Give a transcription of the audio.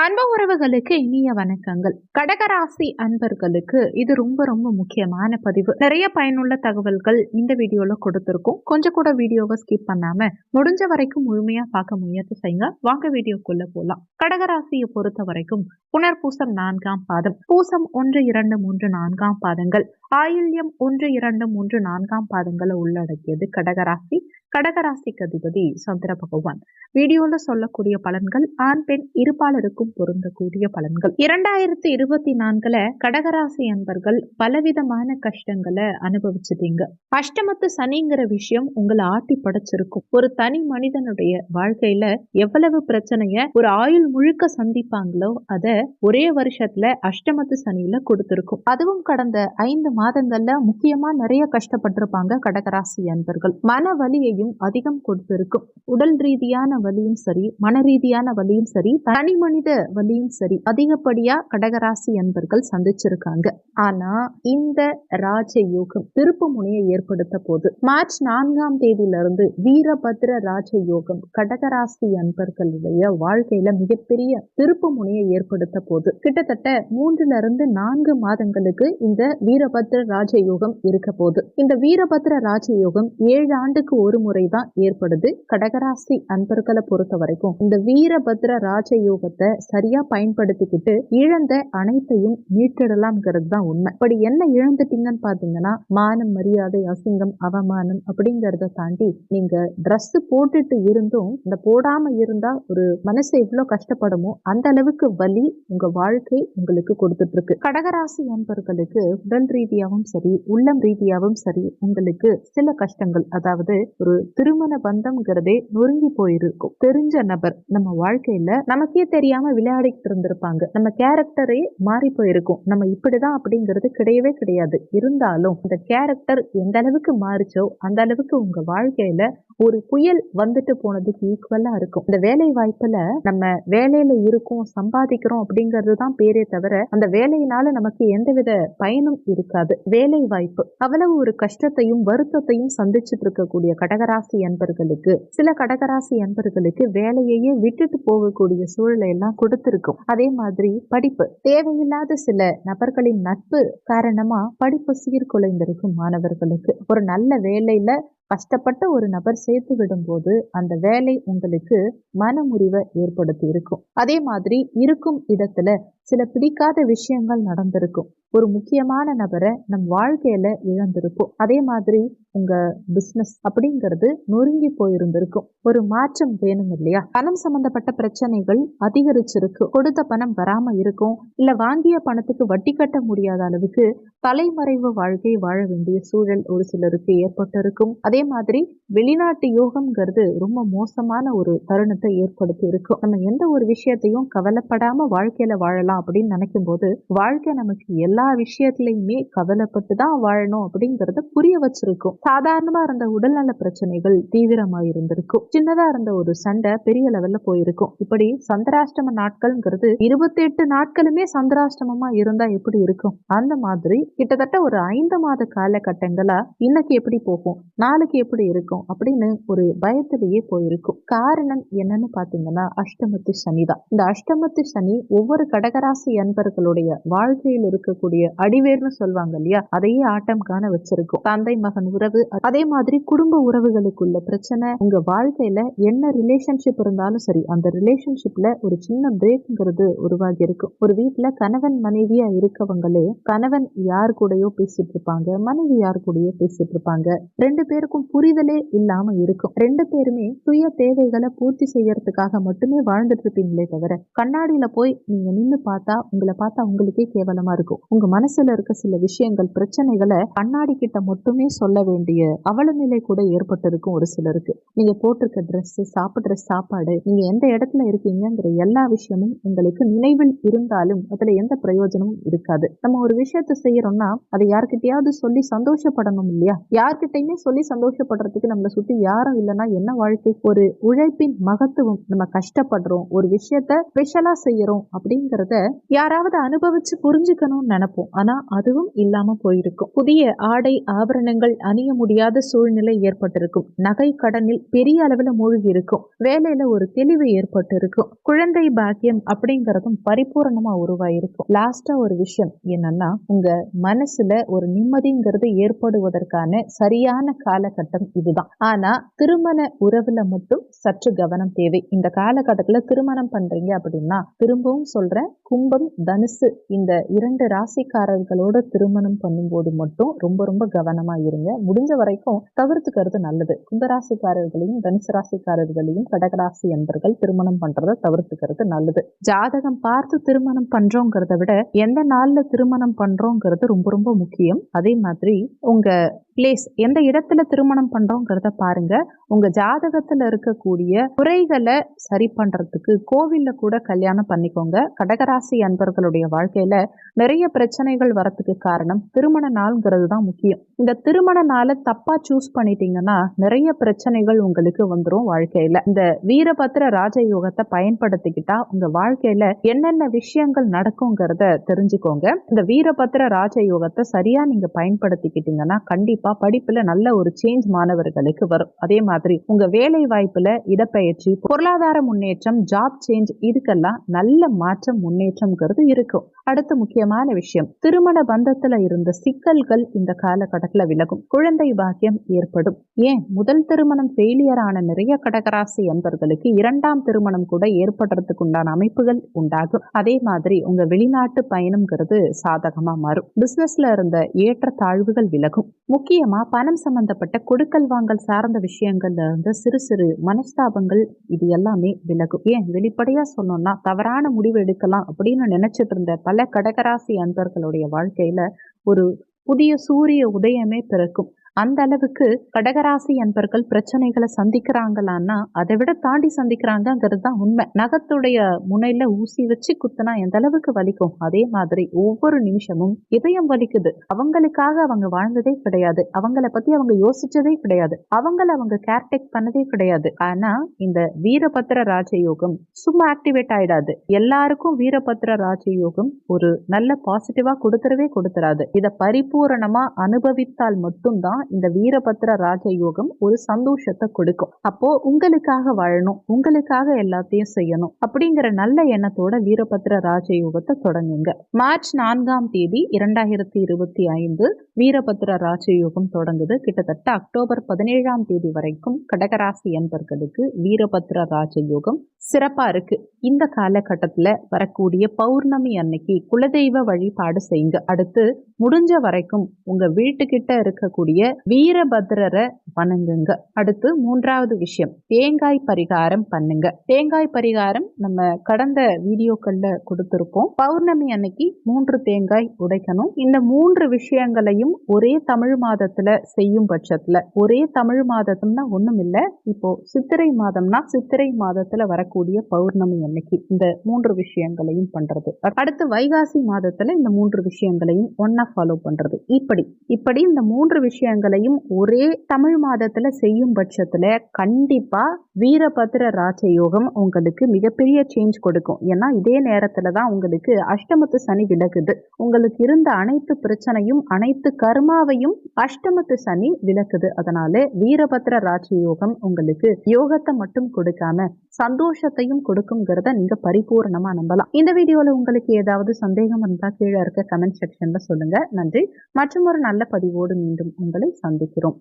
அன்பு உறவுகளுக்கு இனிய வணக்கங்கள். கடகராசி அன்பர்களுக்கு இது ரொம்ப ரொம்ப முக்கியமான பதிவு. நிறைய பயனுள்ள தகவல்கள் இந்த வீடியோல கொடுத்துருக்கோம். கொஞ்சம் கூட வீடியோவை ஸ்கிப் பண்ணாம முடிஞ்ச வரைக்கும் முழுமையா பார்க்க முயற்சி செய்யுங்க. வாங்க வீடியோக்குள்ள போலாம். கடகராசியை பொறுத்த வரைக்கும் புனர்பூசம் நான்காம் பாதம். பூசம் ஒன்று இரண்டு மூன்று நான்காம் பாதங்கள். ஆயில்யம் ஒன்று இரண்டு மூன்று நான்காம் பாதங்களை உள்ளடக்கியது கடகராசி. கடகராசிக்கு அதிபதி சந்திர பகவான். வீடியோல சொல்லக்கூடிய பலன்கள் ஆண் பெண் இருபாலருக்கும் பொருந்தக்கூடிய பலன்கள். இரண்டாயிரத்தி இருபத்தி நான்குல கடகராசி அன்பர்கள் பலவிதமான கஷ்டங்களை அனுபவிச்சிட்டீங்க. அஷ்டமத்து சனிங்கிற விஷயம் உங்களை ஆட்டி படைச்சிருக்கும். ஒரு தனி மனிதனுடைய வாழ்க்கையில எவ்வளவு பிரச்சனைய ஒரு ஆயுள் முழுக்க சந்திப்பாங்களோ அத ஒரே வருஷத்துல அஷ்டமத்து சனியில கொடுத்திருக்கும். அதுவும் கடந்த ஐந்து மாதங்கள்ல முக்கியமா நிறைய கஷ்டப்பட்டிருப்பாங்க கடகராசி அன்பர்கள். மன வலியையும் வலியும் அதிகம் கொடுத்திருக்கும். உடல் ரீதியான வலியும் சரி மன ரீதியான வலியும் சரி தனி மனித வலியும் சரி அதிகப்படியா கடகராசி அன்பர்கள் சந்திச்சிருக்காங்க. ஆனா இந்த ராஜ யோகம் திருப்பு முனையை ஏற்படுத்த போது மார்ச் நான்காம் தேதியிலிருந்து வீரபத்ர ராஜ யோகம் கடகராசி அன்பர்களுடைய வாழ்க்கையில மிகப்பெரிய திருப்பு முனையை ஏற்படுத்த போது கிட்டத்தட்ட மூன்றுல இருந்து நான்கு மாதங்களுக்கு இந்த வீரபத்ர ராஜயோகம் இருக்க போது இந்த வீரபத்ர ராஜயோகம் ஏழு ஆண்டுக்கு ஒரு முறை தான் ஏற்படுது. கடகராசி அன்பர்களை பொறுத்த வரைக்கும் இந்த வீரபத்ர ராஜயோகத்தை சரியா பயன்படுத்திக்கிட்டு இழந்த அனைத்தையும் மீட்டிடலாம்ங்கிறது தான் உண்மை. அப்படி என்ன இழந்துட்டீங்கன்னு பாத்தீங்கன்னா மானம் மரியாதை அசிங்கம் அவமானம் அப்படிங்கறத தாண்டி நீங்க ட்ரெஸ் போட்டுட்டு இருந்தும் இந்த போடாம இருந்தா ஒரு மனசு எவ்வளவு கஷ்டப்படுமோ அந்த அளவுக்கு வலி உங்க வாழ்க்கை உங்களுக்கு கொடுத்துட்டு இருக்கு கடகராசி அன்பர்களுக்கு உடல் ரீதியாகவும் சரி உள்ளம் ரீதியாகவும் சரி உங்களுக்கு சில கஷ்டங்கள் அதாவது ஒரு திருமண பந்தம்ங்கிறதே நொறுங்கி போயிருக்கும். தெரிஞ்ச நபர் நம்ம வாழ்க்கையில நமக்கே தெரியாம விளையாடிட்டு இருந்திருப்பாங்க. நம்ம கேரக்டரே மாறி போயிருக்கும். நம்ம இப்படிதான் அப்படிங்கிறது கிடையவே கிடையாது. இருந்தாலும் இந்த கேரக்டர் எந்த அளவுக்கு மாறிச்சோ அந்த அளவுக்கு உங்க வாழ்க்கையில ஒரு புயல் வந்துட்டு போனதுக்கு ஈக்குவலா இருக்கும். இந்த வேலை வாய்ப்புல நம்ம வேலையில இருக்கோம் சம்பாதிக்கிறோம் அப்படிங்கிறது தான் பேரே தவிர அந்த வேலையினால நமக்கு எந்தவித பயனும் இருக்காது. வேலை வாய்ப்பு. அவ்வளவு ஒரு கஷ்டத்தையும் வருத்தத்தையும் சந்திச்சுட்டு இருக்கக்கூடிய கடகராசி அன்பர்களுக்கு சில கடகராசி அன்பர்களுக்கு வேலையையே விட்டுட்டு போகக்கூடிய சூழலை எல்லாம் கொடுத்திருக்கும். அதே மாதிரி படிப்பு. தேவையில்லாத சில நபர்களின் நட்பு காரணமா படிப்பு சீர்குலைந்திருக்கும் மாணவர்களுக்கு. ஒரு நல்ல வேலையில கஷ்டப்பட்ட ஒரு நபர் சேர்த்து விடும்போது அந்த வேலை உங்களுக்கு மனமுறிவை ஏற்படுத்தி இருக்கும். அதே மாதிரி இருக்கும் இடத்துல சில பிடிக்காத விஷயங்கள் நடந்திருக்கும். ஒரு முக்கியமான நபரை நம் வாழ்க்கையில இழந்திருப்போம். அதே மாதிரி உங்க பிசினஸ் அப்படிங்கிறது நொறுங்கி போயிருந்திருக்கும். ஒரு மாற்றம் வேணும் இல்லையா? பணம் சம்பந்தப்பட்ட பிரச்சனைகள் அதிகரிச்சிருக்கு. கொடுத்த பணம் வராம இருக்கும். இல்ல வாங்கிய பணத்துக்கு வட்டி கட்ட முடியாத அளவுக்கு தலைமறைவு வாழ்க்கை வாழ வேண்டிய சூழல் ஒரு சிலருக்கு ஏற்பட்டிருக்கும். அதே மாதிரி வெளிநாட்டு யோகம்ங்கிறது ரொம்ப மோசமான ஒரு தருணத்தை ஏற்படுத்தி இருக்கும் நம்ம எந்த ஒரு விஷயத்தையும் கவலைப்படாம வாழ்க்கையில வாழலாம். அப்படின்னு நினைக்கும் போது வாழ்க்கை நமக்கு எல்லா விஷயத்திலையுமே கவலைப்பட்டு தான் வாழணும் அப்படிங்கறத புரிய வச்சிருக்கும். சாதாரணமா இருந்த உடல்நல பிரச்சனைகள் தீவிரமா இருந்திருக்கும். சின்னதா இருந்த ஒரு சண்டை பெரிய லெவல்ல போயிருக்கும். இப்படி சந்திராஷ்டம நாட்கள்ங்கிறது இருபத்தி எட்டு நாட்களுமே சந்திராஷ்டமமா இருந்தா எப்படி இருக்கும்? அந்த மாதிரி கிட்டத்தட்ட ஒரு ஐந்து மாத காலகட்டங்களா இன்னைக்கு எப்படி போகும்? நாளைக்கு எப்படி இருக்கும்? அப்படின்னு ஒரு பயத்திலேயே போயிருக்கும். காரணம் என்னன்னு பாத்தீங்கன்னா அஷ்டமத்து சனி தான். இந்த அஷ்டமத்து சனி ஒவ்வொரு கடகர கடகராசி அன்பர்களுடைய வாழ்க்கையில் இருக்கக்கூடிய அடிவேர்னு சொல்லுவாங்க இல்லையா? அதையே ஆட்டம் காண வச்சிருக்கும். தந்தை மகன் உறவு அதே மாதிரி குடும்ப உறவுகளுக்குள்ள பிரச்சனை உங்க வாழ்க்கையில என்ன ரிலேஷன்ஷிப் இருந்தாலும் சரி அந்த ரிலேஷன்ஷிப்ல ஒரு சின்ன பிரேக்ங்கிறது உருவாகி இருக்கும். ஒரு வீட்டுல கணவன் மனைவியா இருக்கவங்களே கணவன் யார் கூடயோ பேசிட்டு இருப்பாங்க மனைவி யார் கூடயோ பேசிட்டு இருப்பாங்க. ரெண்டு பேருக்கும் புரிதலே இல்லாம இருக்கும். ரெண்டு பேருமே சுய தேவைகளை பூர்த்தி செய்யறதுக்காக மட்டுமே வாழ்ந்துட்டு இருப்பீங்களே தவிர கண்ணாடியில போய் நீங்க நின்னு பார்த்தா உங்களை பார்த்தா உங்களுக்கே கேவலமா இருக்கும். உங்க மனசுல இருக்க சில விஷயங்கள் பிரச்சனைகளை கண்ணாடி கிட்ட மட்டுமே சொல்ல வேண்டிய அவல நிலை கூட ஏற்பட்டிருக்கும் ஒரு சிலருக்கு. நீங்க போட்டிருக்க ட்ரெஸ் சாப்பிடுற சாப்பாடு நீங்க எந்த இடத்துல இருக்கீங்கிற எல்லா விஷயமும் உங்களுக்கு நினைவில் இருந்தாலும் அதுல எந்த பிரயோஜனமும் இருக்காது. நம்ம ஒரு விஷயத்த செய்யறோம்னா அதை யார்கிட்டயாவது சொல்லி சந்தோஷப்படணும் இல்லையா? யார்கிட்டயுமே சொல்லி சந்தோஷப்படுறதுக்கு நம்மளை சுத்தி யாரும் இல்லைன்னா என்ன வாழ்க்கை? ஒரு உழைப்பின் மகத்துவம். நம்ம கஷ்டப்படுறோம். ஒரு விஷயத்த ஸ்பெஷலா செய்யறோம் அப்படிங்கிறத யாராவது அனுபவிச்சு புரிஞ்சுக்கணும்னு நினைப்போம். ஆனா அதுவும் இல்லாம போயிருக்கும். புதிய ஆடை ஆபரணங்கள் அணிய முடியாத சூழ்நிலை ஏற்பட்டிருக்கும். நகை கடனில் பெரிய அளவுல மூழ்கி இருக்கும். வேலையில ஒரு தெளிவு ஏற்பட்டு இருக்கும் குழந்தை பாக்கியம் அப்படிங்கறதும் பரிபூரணமா உருவாயிருக்கும். லாஸ்டா ஒரு விஷயம் என்னன்னா உங்க மனசுல ஒரு நிம்மதிங்கிறது ஏற்படுவதற்கான சரியான காலகட்டம் இதுதான். ஆனா திருமண உறவுல மட்டும் சற்று கவனம் தேவை. இந்த காலகட்டத்துல திருமணம் பண்றீங்க அப்படின்னா திரும்பவும் சொல்றேன் கும்பம் தனுசு இந்த இரண்டு ராசிக்காரர்களோட திருமணம் பண்ணும்போது மட்டும் ரொம்ப ரொம்ப கவனமா இருங்க. முடிஞ்ச வரைக்கும் தவிர்த்துக்கிறது நல்லது. கும்பராசிக்காரர்களையும் தனுசு ராசிக்காரர்களையும் கடகராசி அன்பர்கள் திருமணம் பண்றதை தவிர்த்துக்கிறது நல்லது. ஜாதகம் பார்த்து திருமணம் பண்றோங்கிறத விட எந்த நாள்ல திருமணம் பண்றோங்கிறது ரொம்ப ரொம்ப முக்கியம். அதே மாதிரி உங்க பிளேஸ் எந்த இடத்துல திருமணம் பண்றோங்கிறத பாருங்க. உங்க ஜாதகத்துல இருக்கக்கூடிய குறைகளை சரி பண்றதுக்கு கோவில்ல கூட கல்யாணம் பண்ணிக்கோங்க. ராசி அன்பர்களுடைய வாழ்க்கையில நிறைய பிரச்சனைகள் வரத்துக்கு காரணம் திருமண நாள்ங்கிறது தான் முக்கியம். இந்த திருமண நாளை தப்பா சூஸ் பண்ணிட்டீங்கன்னா நிறைய பிரச்சனைகள் உங்களுக்கு வந்துடும் வாழ்க்கையில. இந்த வீரபத்ர ராஜயோகத்தை பயன்படுத்திக்கிட்டா உங்க வாழ்க்கையில என்னென்ன விஷயங்கள் நடக்குங்கிறத தெரிஞ்சுக்கோங்க. இந்த வீரபத்ர ராஜயோகத்தை சரியா நீங்க பயன்படுத்திக்கிட்டீங்கன்னா கண்டிப்பா படிப்புல நல்ல ஒரு சேஞ்ச் மாணவர்களுக்கு வரும். அதே மாதிரி உங்க வேலை வாய்ப்புல இடப்பெயர்ச்சி பொருளாதார முன்னேற்றம் ஜாப் சேஞ்ச் இதுக்கெல்லாம் நல்ல மாற்றம் முன்னேற்றம் முன்னேற்றம்ங்கிறது இருக்கும். அடுத்த முக்கியமான விஷயம் திருமண பந்தத்துல இருந்த சிக்கல்கள் இந்த காலகட்டத்துல விலகும். குழந்தை பாக்கியம் ஏற்படும். ஏன்? முதல் திருமணம் ஃபெயிலியர் ஆன நிறைய கடகராசி அன்பர்களுக்கு இரண்டாம் திருமணம் கூட ஏற்படுறதுக்கு உண்டான அமைப்புகள் உண்டாகும். அதே மாதிரி உங்க வெளிநாட்டு பயணம்ங்கிறது சாதகமா மாறும். பிசினஸ்ல இருந்த ஏற்ற தாழ்வுகள் விலகும். முக்கியமா பணம் சம்பந்தப்பட்ட கொடுக்கல் வாங்கல் சார்ந்த விஷயங்கள்ல இருந்து சிறு சிறு மனஸ்தாபங்கள் இது எல்லாமே விலகும். ஏன்? வெளிப்படையா சொன்னோம்னா தவறான முடிவு எடுக்கலாம் அப்படின்னு நினைச்சிட்டு இருந்த பல கடகராசி அன்பர்களுடைய வாழ்க்கையில ஒரு புதிய சூரிய உதயமே பிறக்கும். அந்த அளவுக்கு கடகராசி அன்பர்கள் பிரச்சனைகளை சந்திக்கிறாங்களான்னா அதை விட தாண்டி சந்திக்கிறாங்கிறது தான் உண்மை. நகத்துடைய முனையில ஊசி வச்சு குத்துனா எந்த அளவுக்கு வலிக்கும்? அதே மாதிரி ஒவ்வொரு நிமிஷமும் இதயம் வலிக்குது. அவங்களுக்காக அவங்க வாழ்ந்ததே கிடையாது. அவங்கள பத்தி அவங்க யோசிச்சதே கிடையாது. அவங்கள அவங்க கேர்டேக் பண்ணதே கிடையாது. ஆனா இந்த வீரபத்திர ராஜயோகம் சும்மா ஆக்டிவேட் ஆயிடாது. எல்லாருக்கும் வீரபத்திர ராஜயோகம் ஒரு நல்ல பாசிட்டிவா கொடுத்துடவே கொடுத்துறாது. இதை பரிபூரணமா அனுபவித்தால் மட்டும்தான் இந்த வீரபத்திர ராஜயோகம் ஒரு சந்தோஷத்தை கொடுக்கும். அப்போ உங்களுக்காக வாழணும் உங்களுக்காக எல்லாத்தையும் செய்யணும் அப்படிங்கிற நல்ல எண்ணத்தோட வீரபத்திர ராஜயோகத்தை தொடங்குங்க. மார்ச் நான்காம் தேதி இரண்டாயிரத்தி இருபத்தி ஐந்து வீரபத்ர ராஜயோகம் தொடங்குது. கிட்டத்தட்ட அக்டோபர் பதினேழாம் தேதி வரைக்கும் கடகராசி என்பர்களுக்கு வீரபத்ர ராஜயோகம் சிறப்பா இருக்கு. இந்த காலகட்டத்துல வரக்கூடிய பௌர்ணமி அன்னைக்கு குலதெய்வ வழிபாடு செய்யுங்க. அடுத்து முடிஞ்ச வரைக்கும் உங்க வீட்டுக்கிட்ட இருக்கக்கூடிய வீரபத்ரரை வணங்குங்க. அடுத்து மூன்றாவது விஷயம். தேங்காய் பரிகாரம் பண்ணுங்க. தேங்காய் பரிகாரம் நம்ம கடந்த வீடியோக்கள்ல கொடுத்திருப்போம். பௌர்ணமி அன்னைக்கு மூன்று தேங்காய் உடைக்கணும். இந்த மூன்று விஷயங்களையும் ஒரே தமிழ் மாதத்துல செய்யும் பட்சத்துல ஒரே தமிழ் மாதத்தம்னா ஒண்ணும் இல்ல. இப்போ சித்திரை மாதம்னா சித்திரை மாதத்துல வரக்கூடிய பௌர்ணமி அன்னைக்கு இந்த மூன்று விஷயங்களையும் பண்றது. அடுத்து வைகாசி மாதத்துல இந்த மூன்று விஷயங்களையும் ஒன்னா ஃபாலோ பண்றது. இப்படி இப்படி இந்த மூன்று விஷயங்கள் விஷயங்களையும் ஒரே தமிழ் மாதத்துல செய்யும் பட்சத்துல கண்டிப்பா வீரபத்திர ராஜயோகம் உங்களுக்கு மிகப்பெரிய சேஞ்ச் கொடுக்கும். ஏன்னா இதே நேரத்துல தான் உங்களுக்கு அஷ்டமத்து சனி விலகுது. உங்களுக்கு இருந்த அனைத்து பிரச்சனையும் அனைத்து கர்மாவையும் அஷ்டமத்து சனி விலக்குது. அதனால வீரபத்திர ராஜயோகம் உங்களுக்கு யோகத்தை மட்டும் கொடுக்காம சந்தோஷத்தையும் கொடுக்குங்கிறத நீங்க பரிபூர்ணமா நம்பலாம். இந்த வீடியோல உங்களுக்கு ஏதாவது சந்தேகம் இருந்தா கீழே இருக்க கமெண்ட் செக்ஷன்ல சொல்லுங்க. நன்றி. மற்றும் ஒரு நல்ல பதிவோடு மீண்டும் உங்களை சந்திக்கிறோம்.